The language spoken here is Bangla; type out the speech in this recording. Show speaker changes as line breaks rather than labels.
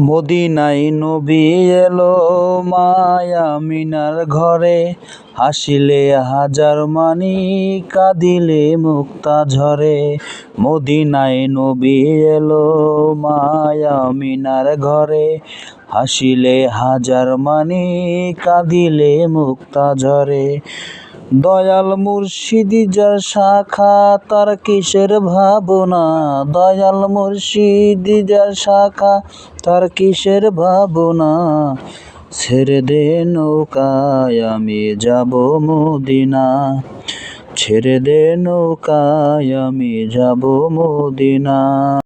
মদিনায় নবী এলো মায়ামিনার ঘরে। হাসিলে হাজার মানি, কাঁদিলে মুক্তা ঝরে। মদিনাই নবী এলো মায়ামিনার ঘরে। হাসিলে হাজার মানি, কাঁদিলে মুক্তা ঝরে। দয়াল মুর্শিদি যার শাখা, তার কিসের ভাবনা? দয়াল মুর্শিদি যার শাখা, তার কিসের ভাবনা? ছেড়ে দে নৌকায়, আমি যাব মদিনা। ছেড়ে দে নৌকায়, আমি যাব মদিনা।